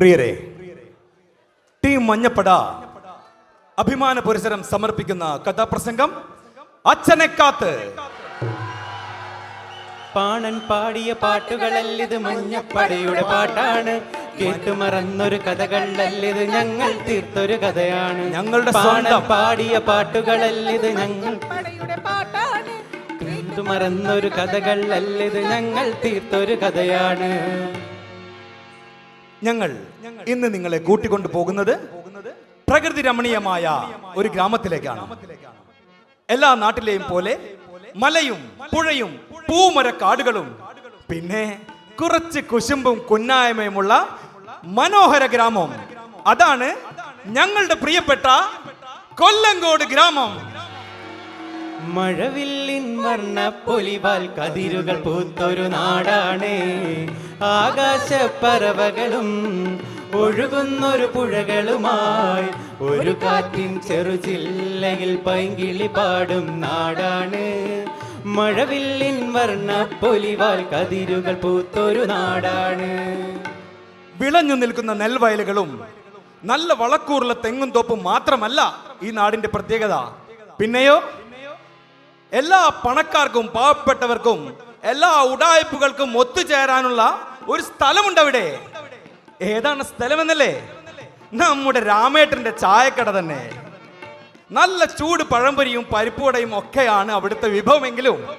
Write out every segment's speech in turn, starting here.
പ്രിയരെ ടീം മഞ്ഞപ്പട അഭിമാന പുരസരം സമർപ്പിക്കുന്ന കഥാപ്രസംഗം അച്ഛനെ കാത്ത്. പാണൻ പാടിയ പാട്ടുകളല്ലിത് മഞ്ഞപ്പടയുടെ പാട്ടാണ്. കേട്ടു കേട്ടുമറന്നൊരു കഥകളല്ലിത് ഞങ്ങൾ തീർത്തൊരു കഥയാണ്. ഞങ്ങളുടെ പാണൻ സ്വന്തം. പാടിയ പാട്ടുകളല്ലിത് ഞങ്ങൾ കേട്ടു മറന്നൊരു കേട്ടുമറന്നൊരു കഥകളല്ലിത് ഞങ്ങൾ തീർത്തൊരു കഥയാണ്. ഞങ്ങൾ ഇന്ന് നിങ്ങളെ കൂട്ടിക്കൊണ്ടു പോകുന്നത് പ്രകൃതി രമണീയമായ ഒരു ഗ്രാമത്തിലേക്കാണ്. എല്ലാ നാട്ടിലെയും പോലെ മലയും പുഴയും പൂമരക്കാടുകളും പിന്നെ കുറച്ച് കുശുമ്പും കുന്നായ്മയുമുള്ള മനോഹര ഗ്രാമം. അതാണ് ഞങ്ങളുടെ പ്രിയപ്പെട്ട കൊല്ലങ്കോട് ഗ്രാമം. മഴവില്ലിൻ വർണ പൊലിവാൽ കതിരുകൾ പൂത്തൊരു നാടാണ്. ആകാശപ്പറവകളും ഒഴുകുന്നൊരു പുഴകളുമായി ഒരു കാറ്റിൻ ചെറുചില്ലയിൽ പൈങ്കിളി പാടും നാടാണ്. മഴവില്ലിൻ വർണ പൊലിവാൽ കതിരുകൾ പൂത്തൊരു നാടാണ്. വിളഞ്ഞു നിൽക്കുന്ന നെൽവയലുകളും നല്ല വളക്കൂറുള്ള തെങ്ങും തോപ്പും മാത്രമല്ല ഈ നാടിന്റെ പ്രത്യേകത. പിന്നെയോ? എല്ലാ പണക്കാർക്കും പാവപ്പെട്ടവർക്കും എല്ലാ ഉടായ്പകൾക്കും ഒത്തുചേരാനുള്ള ഒരു സ്ഥലമുണ്ട് അവിടെ ഏതാണ് സ്ഥലമെന്നല്ലേ? നമ്മുടെ രാമേട്ടന്റെ ചായക്കട തന്നെ. നല്ല ചൂട് പഴംപൊരിയും പരിപ്പുവടയും ഒക്കെയാണ് അവിടുത്തെ വിഭവമെങ്കിലും.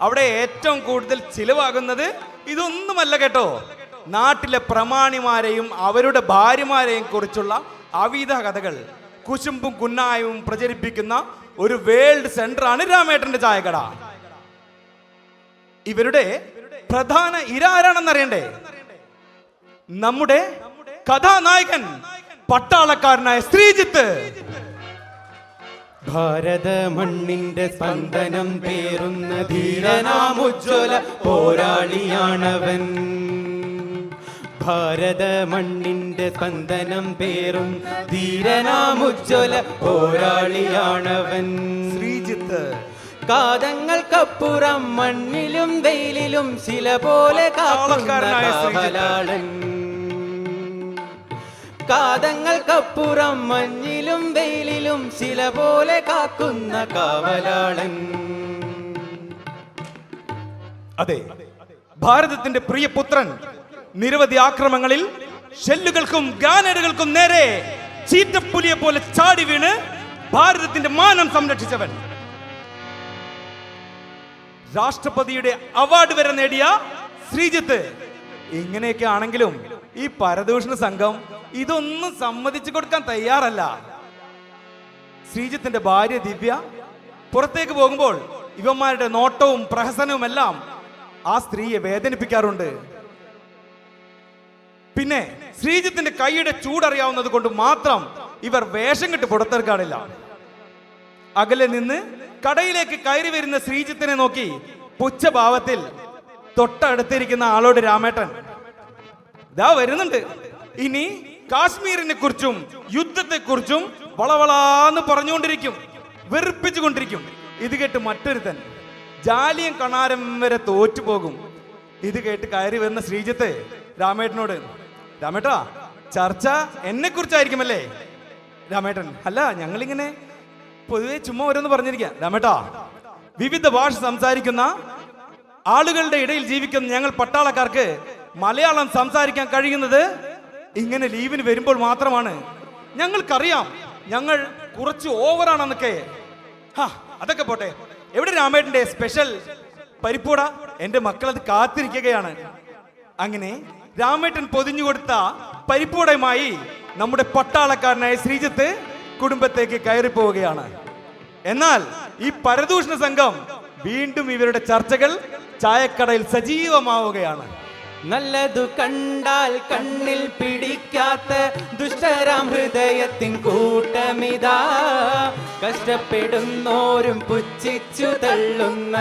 അവിടെ ഏറ്റവും കൂടുതൽ ചിലവാകുന്നത് ഇതൊന്നുമല്ല കേട്ടോ. നാട്ടിലെ പ്രമാണിമാരെയും അവരുടെ ഭാര്യമാരെയും കുറിച്ചുള്ള അവിധ കഥകൾ. കുശുമ്പും കുന്നായവും പ്രചരിപ്പിക്കുന്ന ഒരു വേൾഡ് സെന്റർ ആണ് രാമേട്ടന്റെ ചായക്കട. ഇവരുടെ പ്രധാന ഇരാരാണെന്ന് അറിയണ്ടേ? നമ്മുടെ കഥാനായകൻ പട്ടാളക്കാരനായ ശ്രീജിത്ത്. ഭാരത മണ്ണിന്റെ സ്പന്ദനം പേറുന്ന ധീരനാമുജ്വല പോരാളിയാണവൻ. ഭാരത മണ്ണിന്റെ സ്പന്ദനം പേറും ധീരനാമുജ്വല പോരാളിയാണവൻ. ശ്രീജിത്ത്. കാതങ്ങൾക്കപ്പുറം മണ്ണിലും വെയിലിലും ചില പോലെ. കാവലാളൻ കാതങ്ങൾക്കപ്പുറം മഞ്ഞിലും വെയിലിലും ചില പോലെ കാക്കുന്ന കാവലാളൻ. അതെ. ഭാരതത്തിന്റെ പ്രിയ പുത്രൻ നിരവധി ആക്രമങ്ങളിൽ ഷെല്ലുകൾക്കും ഗ്രാനേഡുകൾക്കും നേരെ ചീറ്റപ്പുലിയെ പോലെ ചാടി വീണ് ഭാരതത്തിന്റെ മാനം സംരക്ഷിച്ചവൻ. രാഷ്ട്രപതിയുടെ അവാർഡ് വരെ നേടിയ ശ്രീജിത്ത്. ഇങ്ങനെയൊക്കെ ആണെങ്കിലും ഈ പരദൂഷണ സംഘം ഇതൊന്നും സമ്മതിച്ചു കൊടുക്കാൻ തയ്യാറല്ല. ശ്രീജിത്തിന്റെ ഭാര്യ ദിവ്യ പുറത്തേക്ക് പോകുമ്പോൾ ഇവന്മാരുടെ നോട്ടവും പ്രഹസനവും എല്ലാം ആ സ്ത്രീയെ വേദനിപ്പിക്കാറുണ്ട്. പിന്നെ ശ്രീജിത്തിന്റെ കൈയുടെ ചൂടറിയാവുന്നത് കൊണ്ട് മാത്രം ഇവർ വേഷം കെട്ട് പുറത്തിറക്കാറില്ല അകലെ നിന്ന് കടയിലേക്ക് കയറി വരുന്ന ശ്രീജിത്തിനെ നോക്കി പുച്ഛഭാവത്തിൽ തൊട്ടടുത്തിരിക്കുന്ന ആളോട് രാമേട്ടൻ ഇതാ വരുന്നുണ്ട്. ഇനി കാശ്മീരിനെ കുറിച്ചും യുദ്ധത്തെ കുറിച്ചും വളവളാന്ന് പറഞ്ഞുകൊണ്ടിരിക്കും വെറുപ്പിച്ചുകൊണ്ടിരിക്കും. ഇത് കേട്ട് മറ്റൊരുത്തൻ ജാലിയൻ കണാരം വരെ തോറ്റുപോകും. ഇത് കേട്ട് കയറി വരുന്ന ശ്രീജിത്ത് രാമേട്ടനോട് രാമേട്ടാ ചർച്ച എന്നെ കുറിച്ചായിരിക്കുമല്ലേ രാമേട്ടൻ അല്ല ഞങ്ങളിങ്ങനെ പൊതുവെ ചുമ്മാ ഓരോന്ന് പറഞ്ഞിരിക്കാം. രാമേട്ടാ വിവിധ ഭാഷ സംസാരിക്കുന്ന ആളുകളുടെ ഇടയിൽ ജീവിക്കുന്ന ഞങ്ങൾ പട്ടാളക്കാർക്ക് മലയാളം സംസാരിക്കാൻ കഴിയുന്നത് ഇങ്ങനെ ലീവിന് വരുമ്പോൾ മാത്രമാണ്. ഞങ്ങൾക്കറിയാം ഞങ്ങൾ കുറച്ച് ഓവറാണെന്നൊക്കെ. അതൊക്കെ പോട്ടെ. എവിടെ രാമേട്ടന്റെ സ്പെഷ്യൽ പരിപ്പൂട എന്റെ മക്കൾ അത് കാത്തിരിക്കുകയാണ്. അങ്ങനെ രാമേട്ടൻ പൊതിഞ്ഞു കൊടുത്ത പരിപ്പൂടയുമായി നമ്മുടെ പട്ടാളക്കാരനായ ശ്രീജിത്ത് കുടുംബത്തേക്ക് കയറി പോവുകയാണ് എന്നാൽ ഈ പരദൂഷണ സംഘം വീണ്ടും ഇവരുടെ ചർച്ചകൾ ചായക്കടയിൽ സജീവമാവുകയാണ്. നല്ലതു കണ്ടാൽ കണ്ണിൽ പിടിക്കാത്ത ദുഷ്ടരാം ഹൃദയത്തിൻ കൂട്ടമിതാ. കഷ്ടപ്പെടുന്നോരും പുച്ഛിച്ചു തള്ളുന്ന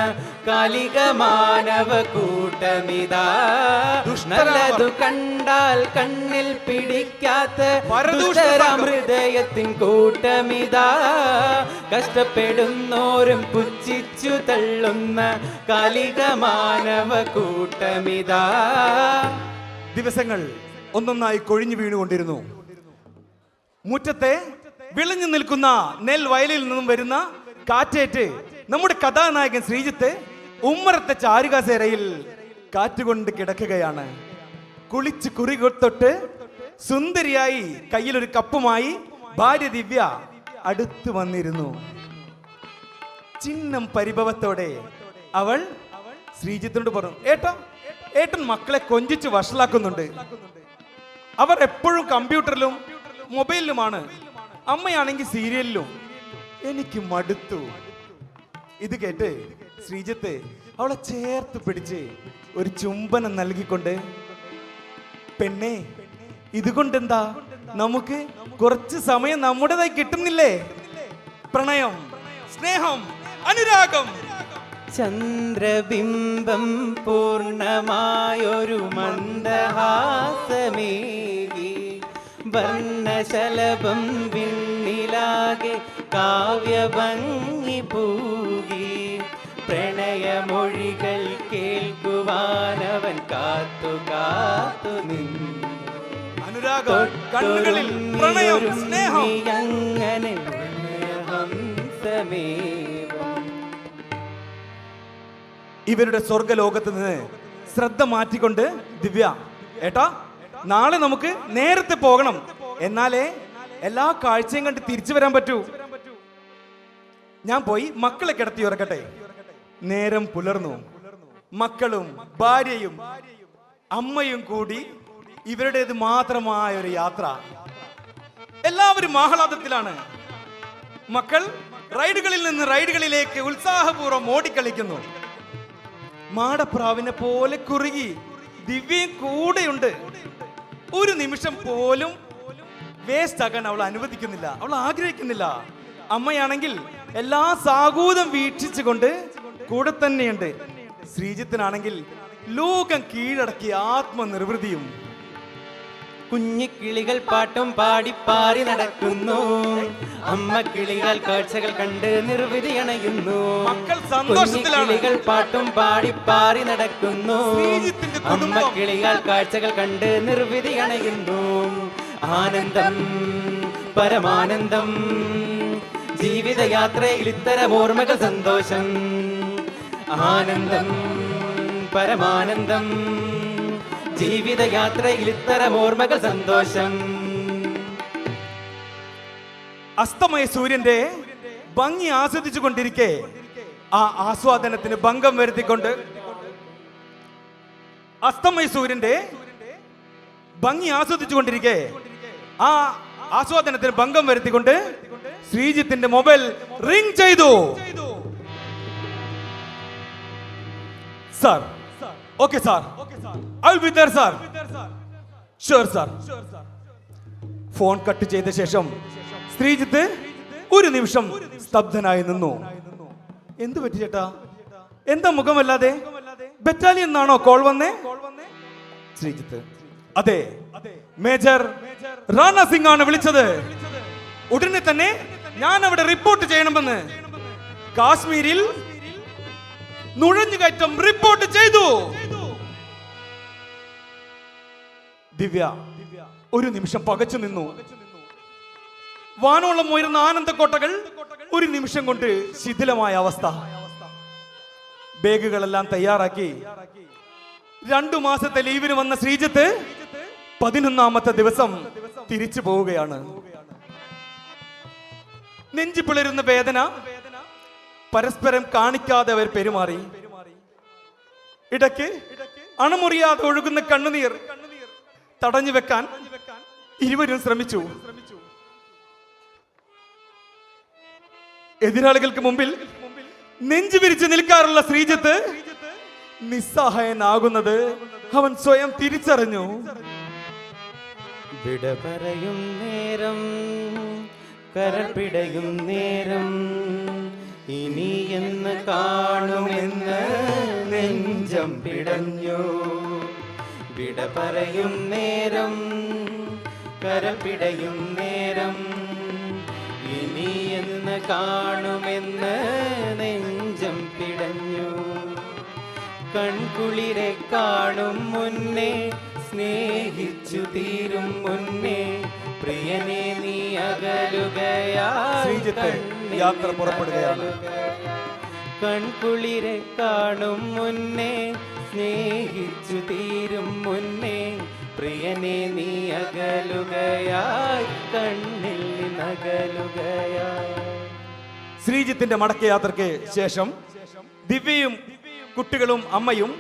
കാലിക മാനവ കൂട്ടമിതാ. നല്ലതു കണ്ടാൽ കണ്ണിൽ പിടിക്കാത്ത ഹൃദയത്തിൻ കൂട്ടമിതാ. കഷ്ടപ്പെടുന്നോരും പുച്ഛിച്ചു തള്ളുന്ന കാലിക മാനവ കൂട്ടമിതാ. ദിവസങ്ങൾ ഒന്നൊന്നായി കൊഴിഞ്ഞു വീണുകൊണ്ടിരുന്നു. മുറ്റത്തെ വിളഞ്ഞു നിൽക്കുന്ന നെൽ വയലിൽ നിന്നും വരുന്ന കാറ്റേറ്റ് നമ്മുടെ കഥാനായകൻ ശ്രീജിത്ത് ഉമ്മറത്തെ ചാരുകസേരയിൽ കാറ്റുകൊണ്ട് കിടക്കുകയാണ്. കുളിച്ച് കുറി തൊട്ട് സുന്ദരിയായി കയ്യിലൊരു കപ്പുമായി ഭാര്യ ദിവ്യ അടുത്തു വന്നിരുന്നു. ചിഹ്നം പരിഭവത്തോടെ അവൾ ശ്രീജിത്തിനോട് പറഞ്ഞു ഏട്ടാ ഏട്ടൻ മക്കളെ കൊഞ്ചിച്ച് വഷളാക്കുന്നുണ്ട്. അവർ എപ്പോഴും കമ്പ്യൂട്ടറിലും മൊബൈലിലുമാണ്. അമ്മയാണെങ്കിൽ സീരിയലിലും. എനിക്ക് മടുത്തു. ഇത് കേട്ട് ശ്രീജിത്ത് അവളെ ചേർത്ത് പിടിച്ച് ഒരു ചുംബനം നൽകിക്കൊണ്ട് പെണ്ണെ ഇതുകൊണ്ടെന്താ? നമുക്ക് കുറച്ച് സമയം നമ്മുടേതായി കിട്ടുന്നില്ലേ? പ്രണയം സ്നേഹം അനുരാഗം. ചന്ദ്രബിംബം പൂർണമായൊരു മന്ദഹാസമേകി വർണശലഭം വിണ്ണിലാകെ കാവ്യഭംഗി പൂകി പ്രണയമൊഴികൾ കേൾക്കുവാനവൻ കാത്തു കാത്തു നിന്നു. അനുരാഗ കണ്ണുകളിൽ പ്രണയം സ്നേഹം. അങ്ങനെ ഇവരുടെ സ്വർഗലോകത്ത് നിന്ന് ശ്രദ്ധ മാറ്റിക്കൊണ്ട് ദിവ്യ ഏട്ടാ നാളെ നമുക്ക് നേരത്തെ പോകണം. എന്നാലേ എല്ലാ കാഴ്ചയും കണ്ട് തിരിച്ചു വരാൻ പറ്റൂ. ഞാൻ പോയി മക്കളെ കിടത്തി ഉറക്കട്ടെ. നേരം പുലർന്നു. മക്കളും ഭാര്യയും അമ്മയും കൂടി ഇവരുടേത് മാത്രമായ ഒരു യാത്ര. എല്ലാവരും ആഹ്ലാദത്തിലാണ്. മക്കൾ റൈഡുകളിൽ നിന്ന് റൈഡുകളിലേക്ക് ഉത്സാഹപൂർവം ഓടിക്കളിക്കുന്നു. മാടപ്രാവിനെ പോലെ കുറുകി ദിവ്യം കൂടെയുണ്ട്. ഒരു നിമിഷം പോലും വേസ്റ്റ് ആക്കാൻ അവൾ അനുവദിക്കുന്നില്ല. അവൾ ആഗ്രഹിക്കുന്നില്ല. അമ്മയാണെങ്കിൽ എല്ലാ സാഗൂതം വീക്ഷിച്ചുകൊണ്ട് കൂടെ തന്നെയുണ്ട്. ശ്രീജിത്തിനാണെങ്കിൽ ലോകം കീഴടക്കിയ ആത്മനിർവൃതിയും. കുഞ്ഞു കുഞ്ഞിക്കിളികൾ പാട്ടും പാടി പാടി നടക്കുന്നു. അമ്മ കിളികൾ കാഴ്ചകൾ കണ്ട് നിർവൃതി അണയുന്നു. മക്കൾ സന്തോഷത്തിലാണ്. കുഞ്ഞിക്കിളികൾ പാട്ടും പാടി പാടി നടക്കുന്നു. അമ്മ കിളികൾ കാഴ്ചകൾ കണ്ട് നിർവൃതി അണയുന്നു. ആനന്ദം പരമാനന്ദം. ജീവിതയാത്രയിൽ ഇത്തരം ഓർമ്മകൾ സന്തോഷം. ആനന്ദം പരമാനന്ദം. ജീവിതയാത്രയിൽ ഇത്തരം ഓർമ്മകൾ സന്തോഷം. അസ്തമയ സൂര്യന്റെ ഭംഗി ആസ്വദിച്ചു കൊണ്ടിരിക്കെ ആ ആസ്വാദനത്തിന് ഭംഗം വരുത്തിക്കൊണ്ട് അസ്തമയ സൂര്യന്റെ ഭംഗി ആസ്വദിച്ചു കൊണ്ടിരിക്കെ ആ ആസ്വാദനത്തിന് ഭംഗം വരുത്തിക്കൊണ്ട് ശ്രീജിത്തിന്റെ മൊബൈൽ റിംഗ് ചെയ്തു. Sir okay sir. I will be there sir. Sure sir. Phone cut ചെയ്ത ശേഷം ശ്രീജിത്ത് ഒരു നിമിഷം സ്തബ്ധനായി നിന്നു. എന്തു പറ്റി ചേട്ടാ? എന്താ മുഖമല്ലാതെ? ബറ്റാലിയൻ എന്നാണോ കോൾ വന്നേ? ശ്രീജിത്ത് അതെ മേജർ റാണ സിംഗ് ആണ് വിളിച്ചത്. ഉടനെ തന്നെ ഞാൻ അവിടെ റിപ്പോർട്ട് ചെയ്യണമെന്ന്. കാശ്മീരിൽ നുഴഞ്ഞുകയറ്റം റിപ്പോർട്ട് ചെയ്തു. ദിവ്യ ഒരു നിമിഷം പകച്ചു നിന്നു. വാനോളം ഉയർന്ന ആനന്ദക്കോട്ടകൾ ഒരു നിമിഷം കൊണ്ട് ശിഥിലമായ അവസ്ഥ. ബാഗുകളെല്ലാം തയ്യാറാക്കി. രണ്ടു മാസത്തെ ലീവിന് വന്ന ശ്രീജിത്ത് പതിനൊന്നാമത്തെ ദിവസം തിരിച്ചു പോവുകയാണ്. നെഞ്ചു പിളരുന്ന വേദന പരസ്പരം കാണിക്കാതെ അവർ പെരുമാറി. ഇടയ്ക്ക് അണമുറിയാതെ ഒഴുകുന്ന കണ്ണുനീർ തടഞ്ഞു വെക്കാൻ ഇരുവരും ശ്രമിച്ചു. എതിരാളികൾക്ക് മുമ്പിൽ നെഞ്ചു വിരിച്ച് നിൽക്കാറുള്ള ശ്രീജിത്ത് നിസ്സഹായനാകുന്നത് അവൻ സ്വയം തിരിച്ചറിഞ്ഞു. വിട പറയും നേരം കരപ്പിടയും നേരം ഇനി എന്ന് കാണുമെന്ന് നെഞ്ചം പിടഞ്ഞു. വിട പറയും നേരം കരപ്പിടയും നേരം ഇനി എന്ന് കാണുമെന്ന് നെഞ്ചം പിടഞ്ഞു. കൺകുളിരെ കാണും മുന്നേ സ്നേഹിച്ച സ്നേഹിച്ചു തീരും മുന്നേ. പ്രിയനെ നീ ശ്രീജിത്ത് യാത്ര പുറപ്പെടുകയാണ്. കൺകുളിരെ കാണും മുന്നേ. സ്നേഹിച്ചു തീരും മുന്നേ. പ്രിയനെ നീ അകലുകയായി കണ്ണിൽ നിന്നകലുകയായി ശ്രീജിത്തിന്റെ മടക്കയാത്രയ്ക്ക് ശേഷം ദിവ്യയും കുട്ടികളും അമ്മയും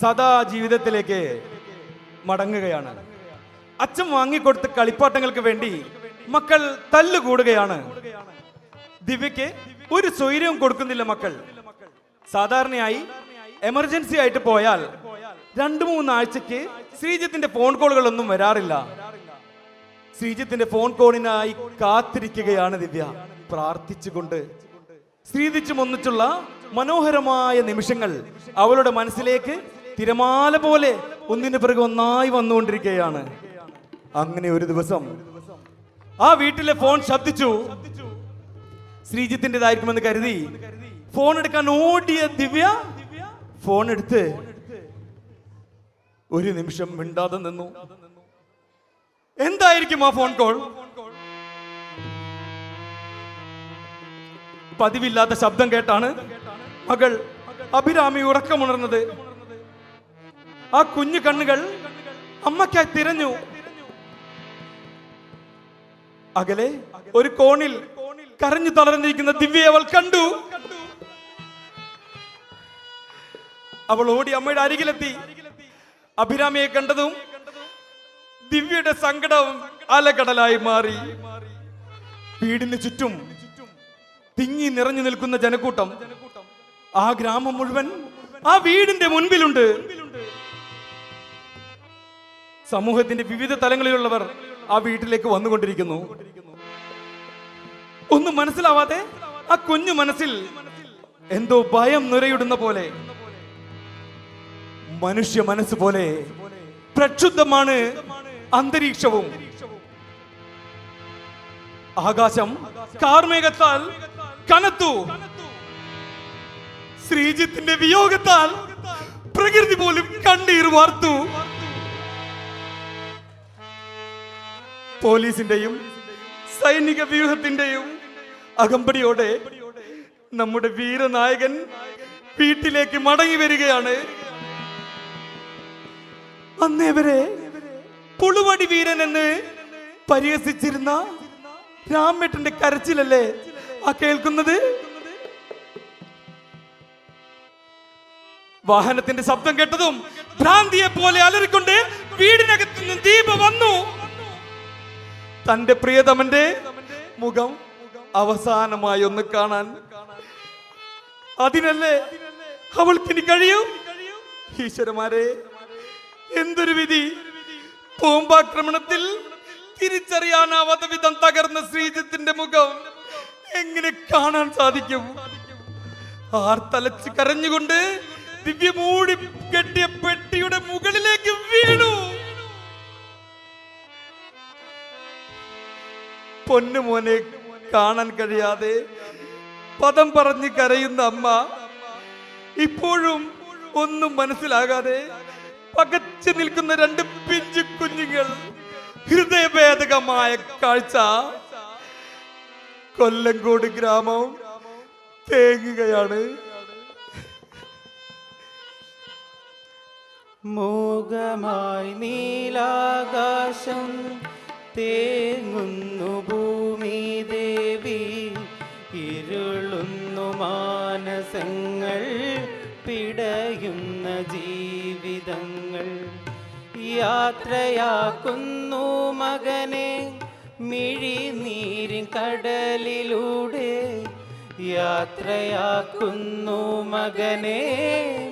സദാ ജീവിതത്തിലേക്ക് മടങ്ങുകയാണ്. അച്ഛൻ വാങ്ങിക്കൊടുത്ത കളിപ്പാട്ടങ്ങൾക്ക് വേണ്ടി മക്കൾ തല്ലുകൂടുകയാണ്. ദിവ്യക്ക് ഒരു സ്വൈര്യവും കൊടുക്കുന്നില്ല മക്കൾ. സാധാരണയായി എമർജൻസി ആയിട്ട് പോയാൽ രണ്ടു മൂന്നാഴ്ചക്ക് ശ്രീജിത്തിന്റെ ഫോൺ കോളുകളൊന്നും വരാറില്ല. ശ്രീജിത്തിന്റെ ഫോൺ കോളിനായി കാത്തിരിക്കുകയാണ് ദിവ്യ. പ്രാർത്ഥിച്ചുകൊണ്ട് ശ്രീജിച്ചും ഒന്നിച്ചുള്ള മനോഹരമായ നിമിഷങ്ങൾ അവളുടെ മനസ്സിലേക്ക് തിരമാല പോലെ ഒന്നിനു പിറകെ ഒന്നായി വന്നുകൊണ്ടിരിക്കുകയാണ്. അങ്ങനെ ഒരു ദിവസം ആ വീട്ടിലെ ഫോൺ ശബ്ദിച്ചു. ശ്രീജിത്തിന്റെതായിരിക്കുമെന്ന് കരുതി ഫോൺ എടുക്കാൻ ഓടിയ ദിവ്യ ഫോൺ എടുത്ത് ഒരു നിമിഷം മിണ്ടാതെ നിന്നു. എന്തായിരിക്കും ആ ഫോൺ കോൾ? പതിവില്ലാത്ത ശബ്ദം കേട്ടാണ് മകൾ അഭിരാമി ഉറക്കമുണർന്നത്. ആ കുഞ്ഞു കണ്ണുകൾ അമ്മയ്ക്കായി തിരഞ്ഞു. അകലെ ഒരു കോണിൽ കരഞ്ഞു തളർന്നിരിക്കുന്ന ദിവ്യയെ അവൾ കണ്ടു. അവൾ ഓടി അമ്മയുടെ അരികിലെത്തി. അഭിരാമിയെ കണ്ടതും ദിവ്യയുടെ സങ്കടം അലകടലായി മാറി. വീടിന് ചുറ്റും തിങ്ങി നിറഞ്ഞു നിൽക്കുന്ന ജനക്കൂട്ടം. ആ ഗ്രാമം മുഴുവൻ ആ വീടിന്റെ മുൻപിലുണ്ട്. സമൂഹത്തിന്റെ വിവിധ തലങ്ങളിലുള്ളവർ ആ വീട്ടിലേക്ക് വന്നുകൊണ്ടിരിക്കുന്നു. ഒന്നും മനസ്സിലാവാതെ ആ കുഞ്ഞു മനസ്സിൽ എന്തോ ഭയം നുരയിടുന്ന പോലെ മനുഷ്യ മനസ്സ് പോലെ പ്രക്ഷുബ്ധമാണ് അന്തരീക്ഷവും. ആകാശം കാർമേഘത്താൽ കനത്തു. ശ്രീജിത്തിന്റെ വിയോഗത്താൽ പ്രകൃതി പോലും കണ്ണീർ വാർത്തു. പോലീസിന്റെയും സൈനിക വ്യൂഹത്തിന്റെയും അകമ്പടിയോടെ നമ്മുടെ വീരനായകൻ വീട്ടിലേക്ക് മടങ്ങി വരികയാണ്. അന്നേവരെ പുളുവടി വീരൻ എന്ന് പരിഹസിച്ചിരുന്ന രാമേട്ടന്റെ കരച്ചിലല്ലേ ആ കേൾക്കുന്നത്? വാഹനത്തിന്റെ ശബ്ദം കേട്ടതും ഭ്രാന്തിയെ പോലെ അലറിക്കൊണ്ട് വീടിനകത്ത് നിന്ന് ദീപ വന്നു. തന്റെ പ്രിയതമന്റെ മുഖം അവസാനമായി ഒന്ന് കാണാൻ. അതിനല്ലേ അവൾക്കിനി കഴിയും? ഈശ്വരമാരെ എന്തൊരു വിധി? പൂമ്പാക്രമണത്തിൽ തിരിച്ചറിയാനാവാത്ത വിധം തകർന്ന ശ്രീജിത്തിന്റെ മുഖം എങ്ങനെ കാണാൻ സാധിക്കും? ആർത്തലച്ച് കരഞ്ഞുകൊണ്ട് ദിവ്യമൂടി കെട്ടിയ പെട്ടിയുടെ മുകളിലേക്ക് വീണു. പൊന്നുമോനെ കാണാൻ കഴിയാതെ പദം പറഞ്ഞ് കരയുന്ന അമ്മ ഇപ്പോഴും ഒന്നും മനസ്സിലാകാതെ പകച്ചു നിൽക്കുന്ന രണ്ട് പിഞ്ചു കുഞ്ഞുങ്ങൾ ഹൃദയഭേദകമായ കാഴ്ച. കൊല്ലങ്കോട് ഗ്രാമം തേങ്ങുകയാണ് മോഗമായി നീലാകാശം തേങ്ങുന്നു മാനസങ്ങൾ പിടയുന്ന ജീവിതങ്ങൾ. യാത്രയാക്കുന്നു മകനെ മിഴിനീരിൻ കടലിലൂടെ. യാത്രയാക്കുന്നു മകനെ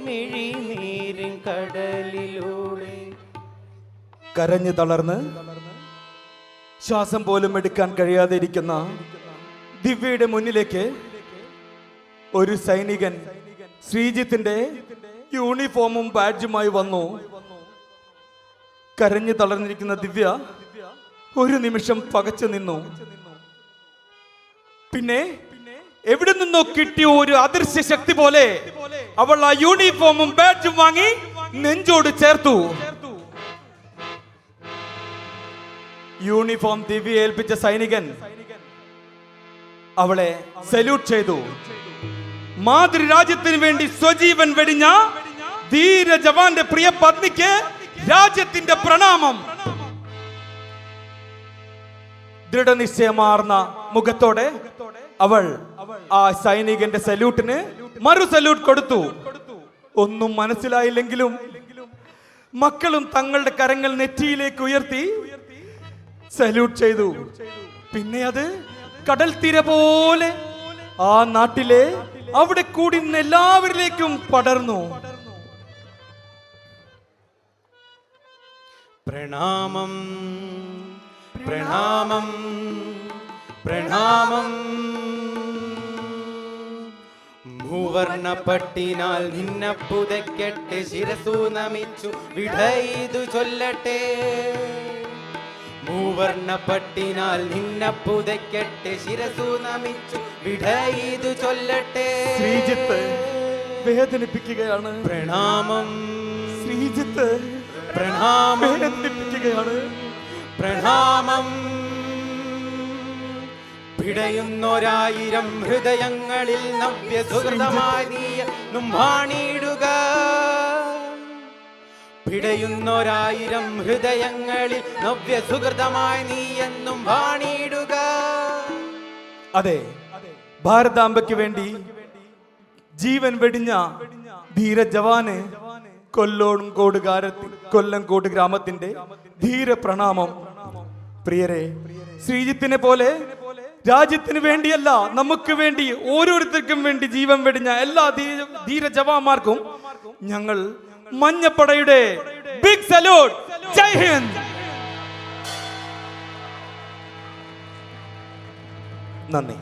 മിഴിനീരിൻ കടലിലൂടെ. കരഞ്ഞു തളർന്ന് ശ്വാസം പോലും എടുക്കാൻ കഴിയാതെ ഇരിക്കുന്ന ദിവ്യയുടെ മുന്നിലേക്ക് ഒരു സൈനികൻ ശ്രീജിത്തിന്റെ യൂണിഫോമും ബാഡ്ജുമായി വന്നു. കരഞ്ഞു തളർന്നിരിക്കുന്ന ദിവ്യ ഒരു നിമിഷം പകച്ചു നിന്നു. പിന്നെ എവിടെ നിന്നോ കിട്ടിയ ഒരു അദൃശ്യ ശക്തി പോലെ അവൾ ആ യൂണിഫോമും ബാഡ്ജും വാങ്ങി നെഞ്ചോട് ചേർത്തു. യൂണിഫോം ദിവ്യ ഏൽപ്പിച്ച സൈനികൻ അവളെ സല്യൂട്ട് ചെയ്തു. മാതൃരാജ്യത്തിന് വേണ്ടി സ്വജീവൻ വെടിഞ്ഞ ധീര ജവാന്റെ പ്രിയ പത്നിക്ക് രാജ്യത്തിന്റെ പ്രണാമം. ദൃഢനിശ്ചയമാർന്ന മുഖത്തോടെ അവൾ ആ സൈനികന്റെ സല്യൂട്ടിന് മറു സല്യൂട്ട് കൊടുത്തു. ഒന്നും മനസ്സിലായില്ലെങ്കിലും മക്കളും തങ്ങളുടെ കരങ്ങൾ നെറ്റിയിലേക്ക് ഉയർത്തി സല്യൂട്ട് ചെയ്തു. പിന്നെ അത് കടൽ തീര പോലെ ആ നാട്ടിലെ അവിടെ കൂടി എല്ലാവരിലേക്കും പടർന്നു. പ്രണാമം പ്രണാമം പ്രണാമം. മൂവർണ പട്ടിനാൽ നിന്ന പുതയ്ക്കട്ടെ ശിരസു നമിച്ചു വിടയിതു ചൊല്ലട്ടെ. മൂവർണ പട്ടിനാൽ നിന്ന പുതയ്ക്കട്ടെ ശിരസു നമിച്ചു വിടയിതു ചൊല്ലട്ടെ. ശ്രീജിത്ത് വേദനിപ്പിക്കുകയാണ്. പ്രണാമം. ശ്രീജിത്ത് പ്രണാമം. വേദനിപ്പിക്കുകയാണ്. പ്രണാമം. പിടയുന്നൊരായിരം ഹൃദയങ്ങളിൽ നവ്യ സുഹൃതമായി നീ എന്നും വാണിടുക പിടയുന്നൊരായിരം ഹൃദയങ്ങളിൽ നവ്യ സുഹൃതമായി നീ എന്നും വാണിടുക അതെ ഭാരതാംബയ്ക്ക് വേണ്ടി ജീവൻ വെടിഞ്ഞ ധീര ജവാന് കൊല്ലോടും കൊല്ലം കൊല്ലംകോട് ഗ്രാമത്തിന്റെ ധീര പ്രണാമം പ്രിയരെ ശ്രീജിത്തിനെ പോലെ രാജ്യത്തിന് വേണ്ടിയല്ല നമുക്ക് വേണ്ടി ഓരോരുത്തർക്കും വേണ്ടി ജീവൻ വെടിഞ്ഞ എല്ലാ ധീര ജവാന്മാർക്കും ഞങ്ങൾ മഞ്ഞപ്പടയുടെ ബിഗ് സല്യൂട്ട്. ജയ് ഹിന്ദ്. നന്ദി.